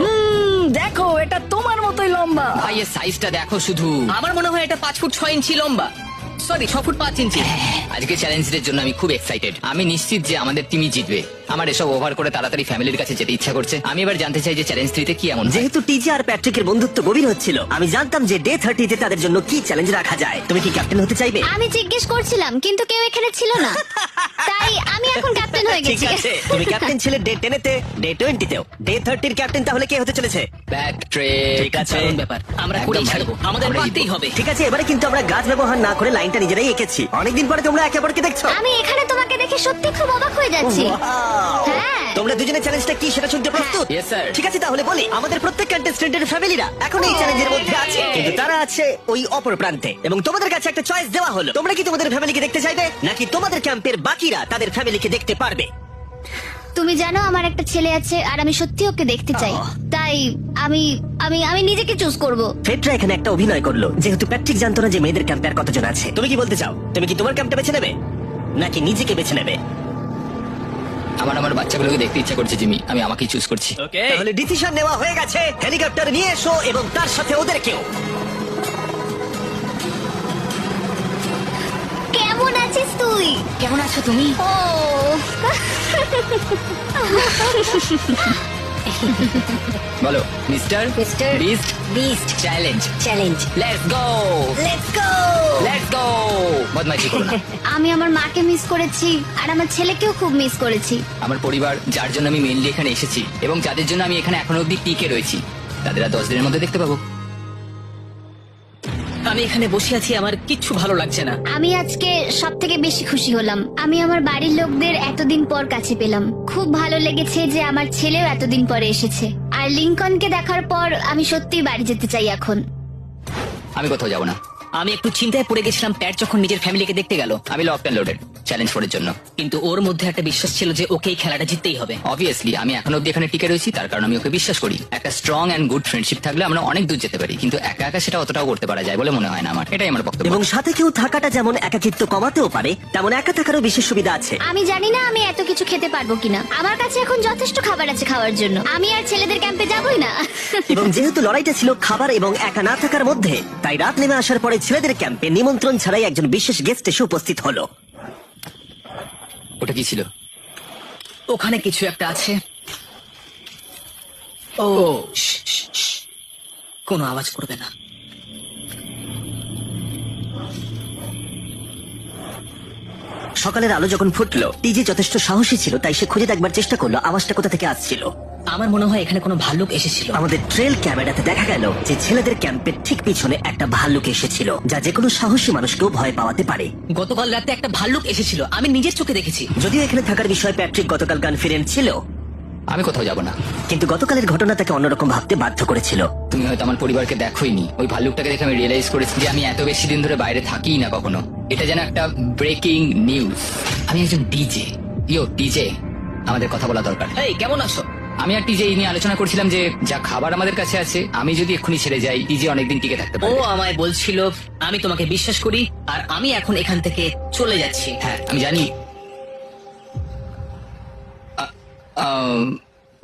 দেখো এটা তোমার মতোই লম্বা। ভাইয়ের এর সাইজটা দেখো শুধু। আমার মনে হয় এটা পাঁচ ফুট ছয় ইঞ্চি লম্বা। সরি ছ ফুট পাঁচ ইঞ্চি। আজকে চ্যালেঞ্জের জন্য আমি খুব এক্সাইটেড আমি নিশ্চিত যে আমাদের টিমই জিতবে। আমার এসব ওভার করে তাড়াতাড়ি ফ্যামিলির কাছে যেতে ইচ্ছা করছে। আমি এবার জানতে চাই যে চ্যালেঞ্জ থ্রিতে কি এমন যেহেতু টিজে আর প্যাট্রিকের বন্ধুত্ব গভীর হচ্ছিল আমি জানতাম যে ডে থার্টিতে তাদের জন্য কি চ্যালেঞ্জ রাখা যায়। তুমি কি ক্যাপ্টেন হতে চাইবে? আমি জিজ্ঞেস করছিলাম কিন্তু কেউ এখানে ছিল না। *laughs* তাই আমি এখন ক্যাপ্টেন হয়ে ঠিক গেছি আছে তুমি ক্যাপ্টেন ছিলে ডে টেনেতে ডে টোয়েন্টিতেও ডে থার্টির ক্যাপ্টেন তাহলে কে হতে চলেছে? ব্যাক ঠিক আছে। ব্যাপার। আমরা একদম করেই ভাই। ছাড়বো। আমাদের আমরাই পারতেই হবে। ঠিক আছে এবারে কিন্তু আমরা গাছ ব্যবহার না করে লাইনটা নিজেরাই এঁকেছি। অনেকদিন পরে তোমরা একে অপরকে দেখছ। আমি এখানে তোমাকে দেখে সত্যি খুব অবাক হয়ে যাচ্ছি। Wow! হ্যাঁ। তোমরা দুজনে চ্যালেঞ্জটা কি সেটা শুনতে প্রস্তুত? Yes, sir. ঠিক আছে তাহলে বলি আমাদের প্রত্যেক কন্টেস্টেন্টের ফ্যামিলিরা এখন এই চ্যালেঞ্জের মধ্যে আছে। কিন্তু তারা আছে ওই অপর প্রান্তে। এবং তোমাদের কাছে একটা চয়েস দেওয়া হলো। তোমরা কি তোমাদের ফ্যামিলিকে দেখতে চাইবে? নাকি তোমাদের ক্যাম্পের বাকিরা তাদের ফ্যামিলিকে দেখতে পারবে? তুমি জানো আমার একটা ছেলে আছে আর আমি সত্যি ওকে দেখতে চাই। তাই আমি আমি আমি নিজেকে চুজ করব। ফেডরা এখানে একটা অভিনয় করল। যেহেতু প্যাট্রিক জানতো না যে মেয়েদের ক্যাম্পে আর কতজন আছে। তুমি কি বলতে চাও? তুমি কি তোমার ক্যাম্পটা বেছে নেবে? নাকি নিজেকে বেছে নেবে? আমার আমার বাচ্চাগুলোকে দেখতে ইচ্ছা করছে জিমি। আমি আমাকেই চুজ করছি। ওকে তাহলে ডিসিশন নেওয়া হয়ে গেছে। হেলিকপ্টার নিয়ে এসো এবং তার সাথে ওদেরকেও। আছিস তুই? কেমন আছো তুমি? ও। বলো mister? Mr. Beast beast challenge challenge let's go let's go let's go বদমাইশি করো না। আমি আমার মাকে মিস করেছি আর আমার ছেলেকেও খুব মিস করেছি। আমার পরিবার যার জন্য আমি মেইনলি এখানে এসেছি এবং যাদের জন্য আমি এখানে এখনও অব্দি টিকে রয়েছি তাদের আর দশ দিনের মধ্যে দেখতে পাবো। আমি এখানে বসে আছি আমার কিচ্ছু ভালো লাগছে না। আমি আজকে সব থেকে বেশি খুশি হলাম। আমি আমার বাড়ির লোকদের এতদিন পর কাছে পেলাম। খুব ভালো লেগেছে যে আমার ছেলেও এতদিন পরে এসেছে। আর লিঙ্কনকে দেখার পর আমি সত্যি বাড়ি যেতে চাই এখন। আমি কোথাও যাব না। আমি একটু চিন্তায় পড়ে গেছিলাম প্যাট যখন নিজের ফ্যামিলিকে দেখতে গেল। আমি লক অ্যান্ড লোডেড চ্যালেঞ্জ ফোরের জন্য। কিন্তু ওর মধ্যে একটা বিশ্বাস ছিল যে ওকে এই খেলাটা জিততেই হবে। অবভিয়াসলি আমি এখনও অব্দি এখানে টিকে রয়েছি তার কারণ আমি ওকে বিশ্বাস করি। একটা স্ট্রং অ্যান্ড গুড ফ্রেন্ডশিপ থাকলে আমরা অনেক দূর যেতে পারি কিন্তু একা একা সেটা অতটাও করতে পারা যায় বলে মনে হয় না আমার। এটাই আমার বক্তব্য। এবং সাথে কেউ থাকাটা যেমন একাকিত্ব কমাতেও পারে তেমন একা থাকারও বিশেষ সুবিধা আছে। আমি জানি না আমি এত কিছু খেতে পারব কিনা। আমার কাছে এখন যথেষ্ট খাবার আছে খাওয়ার জন্য। আমি আর ছেলেদের ক্যাম্পে যাবই না। *laughs* এবং যেহেতু লড়াইটা ছিল খাবার এবং একা না থাকার মধ্যে তাই রাত নেমে আসার পরে ছেলেদের ক্যাম্পে নিমন্ত্রণ ছাড়াই একজন বিশেষ গেস্ট এসে উপস্থিত হলো। ওটা কি ছিল? ওখানে কিছু একটা আছে। ও। কোনো আওয়াজ করবে না। সকালের আলো যখন ফুটলো টিজি যথেষ্ট সাহসী ছিল তাই সে খুঁজে দেখবার চেষ্টা করল আওয়াজটা কোথা থেকে আসছিল। আমার মনে হয় এখানে কোনো ভাল্লুক এসেছিল। আমাদের ট্রেল ক্যামেরাতে দেখা গেল যে ছেলেদের ক্যাম্পের ঠিক পিছনে একটা ভাল্লুক এসেছিল যা যে কোনো সাহসী মানুষকেও ভয় পাওয়াতে পারে। গতকাল রাতে একটা ভাল্লুক এসেছিল আমি নিজের চোখে দেখেছি। যদিও এখানে থাকার বিষয়ে প্যাট্রিক গতকাল কনফিডেন্ট ছিল আমি কোথাও যাব না। কিন্তু গতকালের ঘটনা তাকে অন্যরকম ভাবতে বাধ্য করেছিল। তুমি হয়তো আমার পরিবারকে দেখোইনি। ওই ভাল্লুকটাকে দেখে আমি রিয়েলাইজ করেছি যে আমি এত বেশি দিন ধরে বাইরে থাকিই না কখনো। এটা যেন একটা ব্রেকিং নিউজ আমি একজন ডিজে ইয়ো ডিজে আমাদের কথা বলা দরকার। এই কেমন আছো? আমি আর টিজে এই নিয়ে আলোচনা করছিলাম যে যা খাবার আমাদের কাছে আছে আমি যদি এক্ষুনি ছেড়ে যাই টিজে অনেকদিন টিকে থাকতে ও পারবে আমায় বলছিল আমি তোমাকে বিশ্বাস করি আর আমি এখন এখান থেকে চলে যাচ্ছি। হ্যাঁ আমি জানি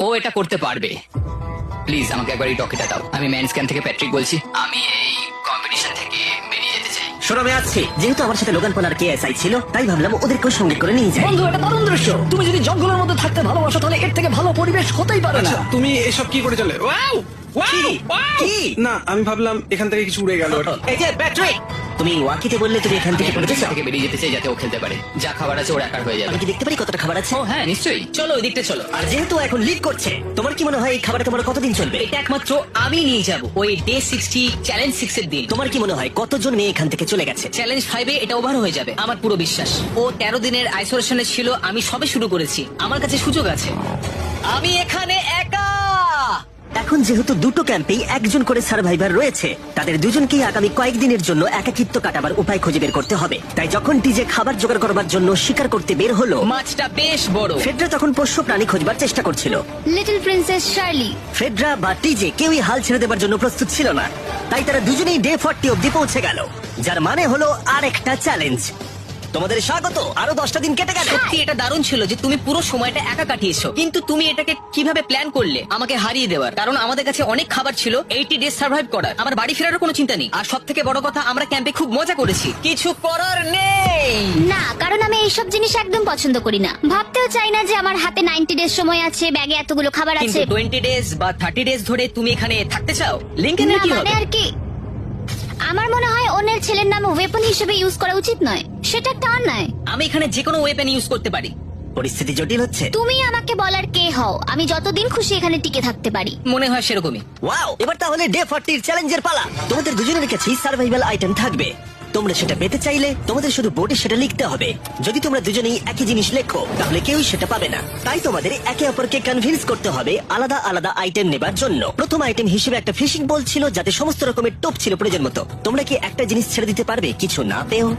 ও এটা করতে পারবে। প্লিজ আমাকে একবার এই টকেটা দাও। আমি ম্যান স্ক্যান থেকে প্যাট্রিক বলছি। আমি এই কম্পিটিশন থেকে বেরিয়ে যেতে চাই। শোনো আমি আসছি। যেহেতু আমার সাথে লোগান পলার কেএসআই ছিল তাই ভাবলাম ওদেরকেও সঙ্গে করে নিয়ে যাই। বন্ধু এটা দারুণ দৃশ্য। তুমি যদি জঙ্গলের মধ্যে থাকতে ভালোবাসো তাহলে এর থেকে ভালো পরিবেশ হতেই পারে না। আচ্ছা তুমি এসব কি করে চলে? ওয়াও ওয়াও কি? কি? না আমি ভাবলাম এখান থেকে কিছু উড়ে গেল। এই যে ব্যাটারি তুমি ওয়াকিতে বললে তুমি এখান থেকে চাও? থেকে বেরিয়ে যেতে চাই যাতে ও খেলতে পারে। যা খাবার আছে ওর একার হয়ে যাবে। আমি কি দেখতে পারি কতটা খাবার আছে? ও হ্যাঁ নিশ্চয়ই। চলো ওই দিকটা চলো। আর যেহেতু ও এখন লিড করছে তোমার কি মনে হয় এই খাবার তোমার কতদিন চলবে? এটা একমাত্র আমি নিয়ে যাব। ওই ডে সিক্সটি চ্যালেঞ্জ সিক্স এর দিন। তোমার কি মনে হয় কতজন মেয়ে এখান থেকে চলে গেছে? চ্যালেঞ্জ ফাইভে এটা ওভার হয়ে যাবে আমার পুরো বিশ্বাস। ও তেরো দিনের আইসোলেশনে ছিল আমি সবে শুরু করেছি। আমার কাছে সুযোগ আছে। আমি এখানে একা! এখন যেহেতু দুটো ক্যাম্পেই একজন করে সার্ভাইভার রয়েছে তাদের দুজনকেই আগামী কয়েকদিনের জন্য একাকিত্ব কাটাবার উপায় খুঁজে বের করতে হবে। তাই যখন টিজে খাবার জোগাড় করবার জন্য শিকার করতে বের হলো মাছটা বেশ বড়। ফেডরা তখন পোষ্য প্রাণী খোঁজবার চেষ্টা করছিল। লিটল প্রিন্সেস শার্লি ফেডরা বা টিজে কেউই হাল ছেড়ে দেবার জন্য প্রস্তুত ছিল না। তাই তারা দুজনেই ডে ফর্টি অব্দি পৌঁছে গেল যার মানে হলো আরেকটা চ্যালেঞ্জ। তোমাদের স্বাগত। আরও দশটা দিন কেটে গেল সত্যি এটা দারুণ ছিল যে তুমি পুরো সময়টা একা কাটিয়েছো। কিন্তু তুমি এটাকে কীভাবে প্ল্যান করলে? আমাকে হারিয়ে দেওয়ার। কারণ আমাদের কাছে অনেক খাবার ছিল এইটি ডেজ সার্ভাইভ করার। আমার বাড়ি ফেরারও কোনো চিন্তা নেই। আর সব থেকে বড় কথা আমরা ক্যাম্পে খুব মজা করেছি। কিছু করার নেই। না কারণ আমি এইসব জিনিস একদম পছন্দ করি না। ভাবতেও চাই না যে আমার হাতে নাইনটি ডেজ সময় আছে ব্যাগে এতগুলো খাবার কিন্তু আছে। টোয়েন্টি ডেজ বা থার্টি ডেজ ধরে তুমি এখানে থাকতে চাও? লিঙ্কেনের না কি মানে হবে আর কি? আমার মনে হয় অন্যের ছেলের নাম ওয়েপন হিসেবে ইউজ করা উচিত নয়। সেটা একটা অন্যায় আমি এখানে যে কোনো ওয়েপেন ইউজ করতে পারি। পরিস্থিতি জটিল হচ্ছে। তুমি আমাকে বলার কে হও আমি যতদিন খুশি এখানে টিকে থাকতে পারি। মনে হয় সেরকমই। ওয়াও এবার তাহলে ডে ফর্টির চ্যালেঞ্জের পালা। তোমাদের দুজনের কাছেই সার্ভাইভাল আইটেম থাকবে। তোমরা সেটা পেতে চাইলে তোমাদের শুধু বোর্ডে সেটা লিখতে হবে। যদি তোমরা দুজনেই একই জিনিস লেখো, তাহলে কেউই সেটা পাবে না। তাই তোমাদের একে অপরকে কনভিন্স করতে হবে আলাদা আলাদা আইটেম নেবার জন্য। প্রথম আইটেম হিসেবে একটা ফিশিং বল ছিল, যাতে সমস্ত রকমের টোপ ছিল প্রয়োজন মতো। তোমরা কি একটা জিনিস ছেড়ে দিতে পারবে? কিছু না পেও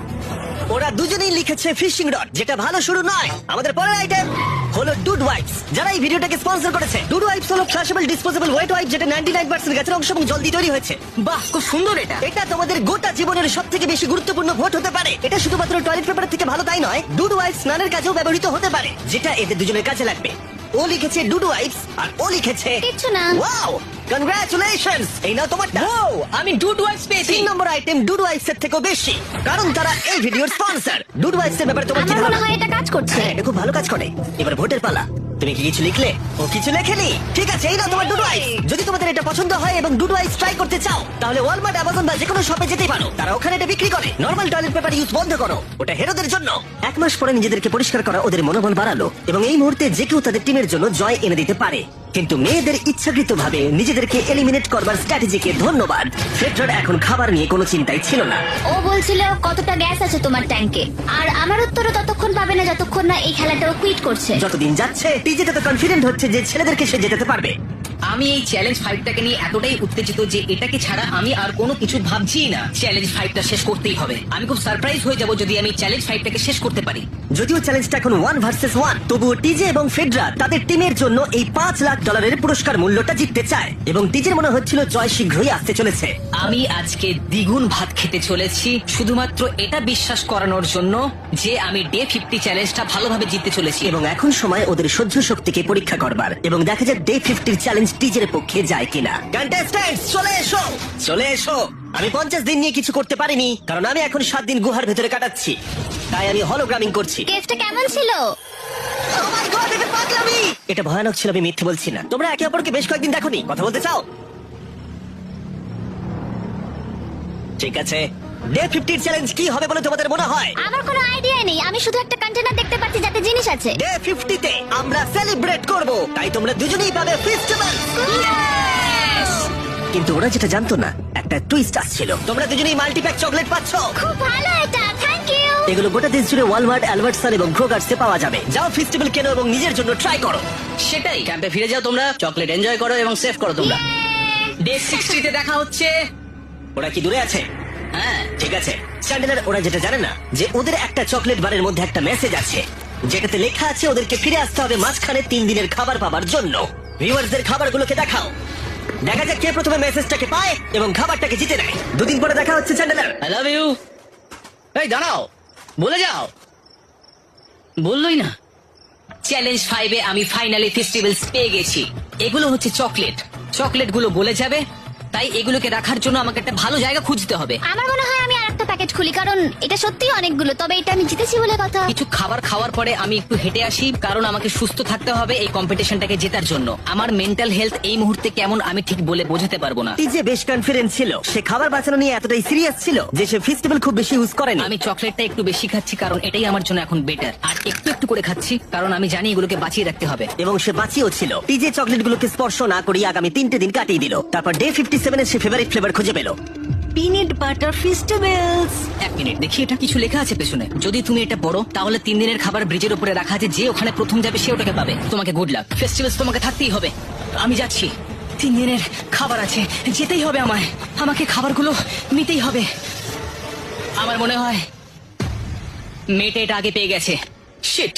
ওরা দুজনেই লিখেছে ফিশিং রড যেটা ভালো শুরু নয়। আমাদের পরের আইটেম হলো ডুড ওয়াইপস যারা এই ভিডিওটাকে স্পন্সর করেছে ডুড ওয়াইপস হলো ফ্লাশেবল ডিসপোজেবল ওয়েট ওয়াইপ যেটা 99% গাছের অংশ এবং জল দিয়ে তৈরি হয়েছে। বাহ, খুব সুন্দর এটা। এটা তোমাদের গোটা জীবনের সব থেকে বেশি গুরুত্বপূর্ণ ভোট হতে পারে। এটা শুধুমাত্র টয়লেট পেপার থেকে ভালো তাই নয় ডুড ওয়াইপস স্নানের কাজেও ব্যবহৃত হতে পারে, যেটা এদের দুজনের কাজে লাগবে। ও লিখেছে ডুডু আইস আর ও লিখেছে কিচ্ছু না। ওয়াও কনগ্রাচুলেশনস এই নাও তোমারটা। ও আমি ডুডু ওয়াইপস পেয়েছি। তিন নম্বর আইটেম ডুডু আইস এর থেকেও বেশি কারণ তারা এই ভিডিওর স্পন্সর ডুড ওয়াইপস এর ব্যাপারে তোমার কি আমার মনে ধারণা? হয় এটা কাজ করছে। হ্যাঁ এটা খুব ভালো কাজ করে। এবার ভোটের পালা। তুমি কি কিছু লিখলে? ও কিছু লেখেনি? ঠিক আছে এই না তোমার ডুডু আইস যদি তোমাদের এটা পছন্দ হয় এবং ডুডু আইস ট্রাই করতে চাও তাহলে ওয়ালমার্ট অ্যামাজন বা যেকোনো শপে যেতেই পারো। তারা ওখানে এটা বিক্রি করে। নর্মাল টয়লেট পেপার ইউজ বন্ধ করো। ওটা হেরোদের জন্য। এক মাস পরে নিজেদেরকে পরিষ্কার করা ওদের মনোবল বাড়ালো এবং এই মুহূর্তে যে কেউ তাদের টিমের জন্য জয় এনে দিতে পারে। কিন্তু মেয়েদের ইচ্ছাকৃত ভাবে নিজেদেরকে এলিমিনেট করবার স্ট্র্যাটেজিকে ধন্যবাদ। ফেডরার এখন খাবার নিয়ে কোনো চিন্তাই ছিল না। ও বলছিল কতটা গ্যাস আছে তোমার ট্যাঙ্কে আর আমার উত্তরও ততক্ষণ পাবে না যতক্ষণ না এই খেলাটাও কুইট করছে। যতদিন যাচ্ছে টিজে তত কনফিডেন্ট হচ্ছে যে ছেলেদেরকে সে জেতাতে পারবে। আমি এই চ্যালেঞ্জ ফাইভটাকে নিয়ে এতটাই উত্তেজিত যে এটাকে ছাড়া আমি আর কোনো কিছু ভাবছিই না। চ্যালেঞ্জ ফাইভটা শেষ করতেই হবে। আমি খুব সারপ্রাইজ হয়ে যাব যদি আমি চ্যালেঞ্জ ফাইভটাকে শেষ করতে পারি। যদিও চ্যালেঞ্জটা এখন ওয়ান ভার্সেস ওয়ান তবুও টিজে এবং ফেডরা তাদের টিমের জন্য এই পাঁচ লাখ ডলারের পুরস্কার মূল্যটা জিততে চায়। এবং টিজের মনে হচ্ছিল জয় শীঘ্রই আসতে চলেছে। আমি আজকে দ্বিগুণ ভাত খেতে চলেছি। শুধুমাত্র এটা বিশ্বাস করানোর জন্য যে আমি ডে ফিফটি চ্যালেঞ্জটা ভালোভাবে জিততে চলেছি। এবং এখন সময় ওদের সহ্য শক্তিকে পরীক্ষা করবার। এবং দেখা যাক ডে ফিফটির চ্যালেঞ্জ টিজের পক্ষে যায় কিনা? কন্টেস্ট্যান্টস চলে এসো! চলে এসো! আমি পঞ্চাশ দিন নিয়ে কিছু করতে পারিনি কারণ আমি এখন সাত দিন গুহার ভেতরে কাটাচ্ছি। তাই আমি হলোগ্রামিং করছি। কেসটা কেমন ছিল? Oh my God, এটা পাগলামি! এটা ভয়ানক ছিল আমি মিথ্যে বলছি না। তোমরা একে অপরকে বেশ কয়েকদিন দেখোনি। কথা বলতে চাও? ঠিক আছে। ডে ফিফটির চ্যালেঞ্জ কি হবে বলে তোমাদের মনে হয়? আমার কোনো আইডিয়া নেই। আমি শুধু একটা কন্টেনার দেখতে পাচ্ছি যাতে জিনিস আছে। ডে ফিফটিতে আমরা সেলিব্রেট করব। তাই তোমরা দুজনেই পাবে ফেস্টিভ্যাল কিন্তু ওরা যেটা জানতো না একটা টুইস্ট আসছিল। তোমরা দুজনেই মাল্টিপ্যাক চকলেট পাচ্ছ। খুব ভালো এটা থ্যাংক ইউ এগুলো গোটা দেশ জুড়ে ওয়ালমার্ট অ্যালবার্টসন এবং ক্রোগার্সে পাওয়া যাবে। যাও ফেস্টিভ্যাল কেনো এবং নিজের জন্য ট্রাই করো। সেটাই। ক্যাম্পে ফিরে যাও তোমরা চকলেট এনজয় করো এবং সেভ করো তোমরা। ডে সিক্সটিতে দেখা হচ্ছে। ওরা কি দূরে আছে? হ্যাঁ ঠিক আছে। স্যান্ডেলার ওরা যেটা জানে না যে ওদের একটা চকলেট বারের মধ্যে একটা মেসেজ আছে। যেটাতে লেখা আছে ওদেরকে ফিরে আসতে হবে মাঝখানে তিন দিনের খাবার পাবার জন্য। ভিউয়ার্সদের খাবারগুলোকে দেখাও। দেখা যাক কে প্রথমে মেসেজটাকে পায় এবং খাবারটাকে জিতে নেয়। দুদিন পরে দেখা হচ্ছে চ্যান্ডেলার আই লাভ ইউ এই দাঁড়াও। বলে যাও। বললোই না। চ্যালেঞ্জ ফাইভে আমি ফাইনালি ফেস্টিভ্যালস পেয়ে গেছি। এগুলো হচ্ছে চকলেট। চকলেটগুলো বলে যাবে তাই এগুলোকে রাখার জন্য আমাকে একটা ভালো জায়গা খুঁজতে হবে। আমার মনে হয় আমি আর একটা প্যাকেট খুলি কারণ এটা সত্যি অনেকগুলো তবে এটা আমি জিতেছি বলে কথা। কিছু খাবার খাওয়ার পরে আমি একটু হেঁটে আসি কারণ আমাকে সুস্থ থাকতে হবে এই কম্পিটিশনটাকে জেতার জন্য। আমার মেন্টাল হেলথ এই মুহূর্তে কেমন আমি ঠিক বলে বোঝাতে পারব না। টিজে বেশ কনফিডেন্ট ছিল সে খাবার বাঁচানো নিয়ে এতটাই সিরিয়াস ছিল যে সে ফেস্টিভ্যাল খুব বেশি ইউজ করেনি। আমি চকলেটটা একটু বেশি খাচ্ছি কারণ এটাই আমার জন্য এখন বেটার আর একটু একটু করে খাচ্ছি কারণ আমি জানি এগুলোকে বাঁচিয়ে রাখতে হবে। এবং সে বাঁচিয়েও ছিল। টিজে চকলেট গুলোকে স্পর্শ না করিয়ে আগামী তিনটে দিন কাটিয়ে দিল। তারপর ডে ফিফটি সেভেন সে ফেভারিট ফ্লেভার খুঁজে পেল। পিনেট বাটার ফেস্টিভ্যালস এক মিনিট দেখি এটা কিছু লেখা আছে পেছনে। যদি তুমি এটা পড়ো তাহলে তিন দিনের খাবার ব্রিজের উপরে রাখা আছে যে ওখানে প্রথম যাবে সে ওটাকে পাবে। তোমাকে গুড লাক ফেস্টিভ্যালস তোমাকে থাকতেই হবে। আমি যাচ্ছি। তিন দিনের খাবার আছে যেতেই হবে আমায়। আমাকে খাবারগুলো নিতেই হবে। আমার মনে হয় মেয়েটা এটা আগে পেয়ে গেছে। শিট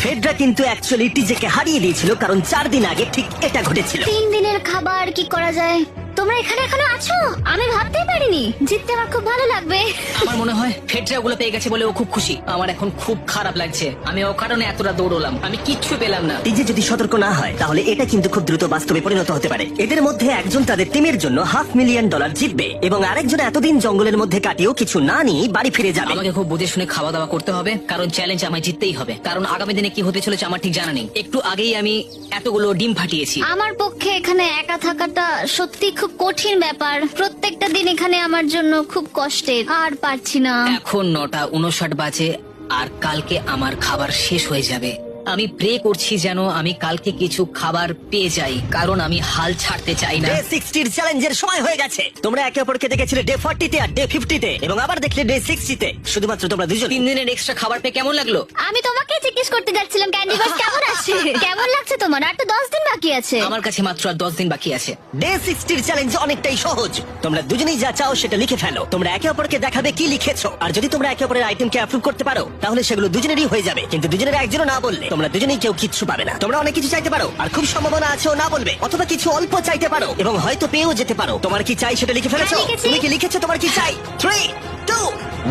ফেডরা কিন্তু অ্যাকচুয়ালি টিজেকে হারিয়ে দিয়েছিল কারণ চার দিন আগে ঠিক এটা ঘটেছিল। তিন দিনের খাবার কি করা যায়? তোমরা এখানে এখনও আছো? আমি ভাবতেই পারিনি। জিততে আমার খুব ভালো লাগবে। আমার মনে হয় ফেডরা ওগুলো পেয়ে গেছে বলে ও খুব খুশি। আমার এখন খুব খারাপ লাগছে। আমি ও কারণে এতটা দৌড়লাম। আমি কিচ্ছু পেলাম না। টিজে যদি সতর্ক না হয় তাহলে এটা কিন্তু খুব দ্রুত বাস্তবে পরিণত হতে পারে। এদের মধ্যে একজন তাদের টিমের জন্য হাফ মিলিয়ন ডলার জিতবে এবং আরেকজন এতদিন জঙ্গলের মধ্যে কাটিয়েও কিছু না নিয়ে বাড়ি ফিরে যাবে। আমাকে খুব বুঝে শুনে খাওয়া দাওয়া করতে হবে কারণ চ্যালেঞ্জ আমায় জিততেই হবে। কারণ আগামী দিনে কি হতে চলেছে আমার ঠিক জানা নেই। একটু আগেই আমি এতগুলো ডিম ফাটিয়েছি। আমার পক্ষে এখানে একা থাকাটা সত্যি খুব কঠিন ব্যাপার। প্রত্যেকটা দিন এখানে আমার জন্য খুব কষ্টের। আর পারছি না। এখন নটা উনষাট বাজে, আর কালকে আমার খাবার শেষ হয়ে যাবে। আমি প্রে করছি যেন আমি কালকে কিছু খাবার পেয়ে যাই কারণ আমি হাল ছাড়তে চাই না। ডে সিক্সটির চ্যালেঞ্জের সময় হয়ে গেছে। তোমরা একে অপরকে দেখেছিলে ডে ফর্টিতে আর ডে ফিফটিতে এবং আবার দেখলে ডে সিক্সটিতে শুধুমাত্র তোমরা দুজন। তিন দিনের এক্সট্রা খাবার পেয়ে কেমন লাগল? আমি তোমাকে জিজ্ঞেস করতে যাচ্ছিলাম ক্যান্ডি বাস *laughs* কেমন আছে? কেমন লাগছে তোমার? আর তো দশ দিন বাকি আছে। আমার কাছে মাত্র আর দশ দিন বাকি আছে। ডে সিক্সটির চ্যালেঞ্জ অনেকটাই সহজ। তোমরা দুজনেই যা চাও সেটা লিখে ফেলো। তোমরা একে অপরকে দেখাবে কি লিখেছো। আর যদি তোমরা একে অপরের আইটেমকে অ্যাপ্রুভ করতে পারো তাহলে সেগুলো দুজনেরই হয়ে যাবে। কিন্তু দুজনের একজনও না বললে তোমরা দুজনেই কেউ কিচ্ছু পাবে না। তোমরা অনেক কিছু চাইতে পারো আর খুব সম্ভাবনা আছে না বলবে। অথবা কিছু অল্প চাইতে পারো এবং হয়তো পেয়েও যেতে পারো। তোমার কি চাই সেটা লিখে ফেলেছো? হ্যাঁ, লিখেছি। তুমি কি লিখেছো? তোমার কি চাই? থ্রি টু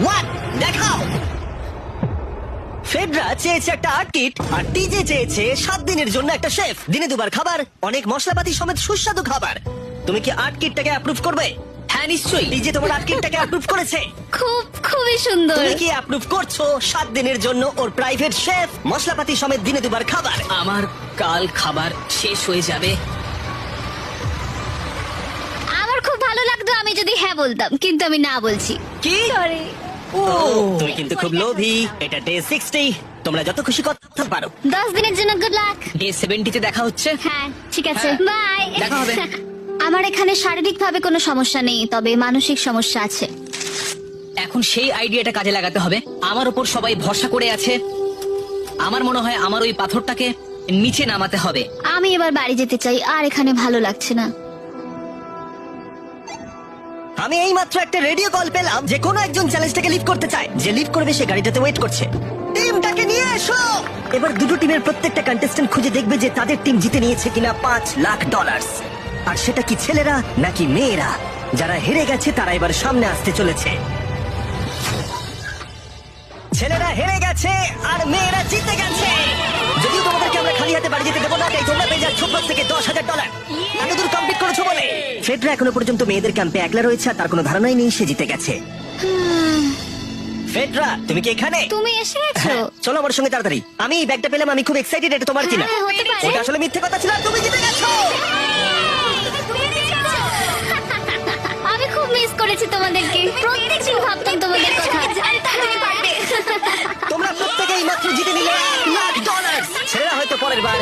ওয়ান দেখাও! ফেডরা চেয়েছে একটা আর্ট কিট আর টিজে চেয়েছে সাত দিনের জন্য একটা শেফ। দিনে দুবার খাবার অনেক মশলাপাতি সমেত সুস্বাদু খাবার। তুমি কি আর্ট কিটটাকে অ্যাপ্রুভ করবে? হ্যাঁ নিশ্চয়ই। টিজে তোমার আর্ট অ্যাপ্রুভ করেছে। খুব খুবই সুন্দর। তুমি কি অ্যাপ্রুভ করছ? সাত দিনের জন্য ওর প্রাইভেট শেফ মশলাপাতি সমেত দিনে দুবার খাবার। আমার কাল খাবার শেষ হয়ে যাবে। আমার খুব ভালো লাগতো আমি যদি হ্যাঁ বলতাম কিন্তু আমি না বলছি। কি? সরি তুমি কিন্তু খুব লোভী। এটা ডে সিক্সটি তোমরা যত খুশি করতে পারো। দশ দিনের জন্য গুড লাক ডে সেভেন্টিতে দেখা হচ্ছে। হ্যাঁ ঠিক আছে। হ্যাঁ, বাই দেখা হবে। *laughs* আমার এখানে শারীরিক ভাবে কোনো সমস্যা নেই তবে মানসিক সমস্যা আছে। এখন সেই আইডিয়াটা কাজে লাগাতে হবে। আমার উপর সবাই ভরসা করে আছে। আমার মনে হয় আমার ওই পাথরটাকে নিচে নামাতে হবে। আমি এবার বাড়ি যেতে চাই আর এখানে ভালো লাগছে না। আমি এই মাত্র একটা রেডিও কল পেলাম যে কোনো একজন চ্যালেঞ্জটাকে লিভ করতে চায়। যে লিভ করবে সে গাড়িটাতে ওয়েট করছে। টিমটাকে নিয়ে এসো! এবার দুটো টিমের প্রত্যেকটা কন্টেস্টেন্ট খুঁজে দেখবে যে তাদের টিম জিতে নিয়েছে কিনা পাঁচ লাখ ডলার আর সেটা কি ছেলেরা নাকি মেয়েরা? যারা হেরে গেছে তারা এবার সামনে আসতে চলেছে। ছেলেরা হেরে গেছে আর মেয়েরা জিতে গেছে। যদিও তোমাদেরকে আমরা খালি হাতে বাড়ি যেতে দেবো না তাই তোমরা পেয়ে যাচ্ছ থেকে দশ হাজার ডলার। এত দূর কমপ্লিট করেছ বলে। ফেডরা এখনও পর্যন্ত মেয়েদের ক্যাম্পে একলা রয়েছে আর তার কোনো ধারণাই নেই সে জিতে গেছে। ফেডরা তুমি কি এখানে? তুমি এসে গেছো? হ্যাঁ, চলো আমার সঙ্গে তাড়াতাড়ি। আমি এই ব্যাগটা পেলাম আমি খুব এক্সাইটেড এটা তোমার কিনা। হ্যাঁ, ওটা আসলে মিথ্যে কথা ছিল তুমি জিতে গেছো! করেছি তোমাদেরকে। প্রত্যেকদিন ভাবতাম তোমাদের কথা। তোমরা প্রত্যেকেই মাত্র জিতে নিলে ছেলেরা হয়তো পরের বার।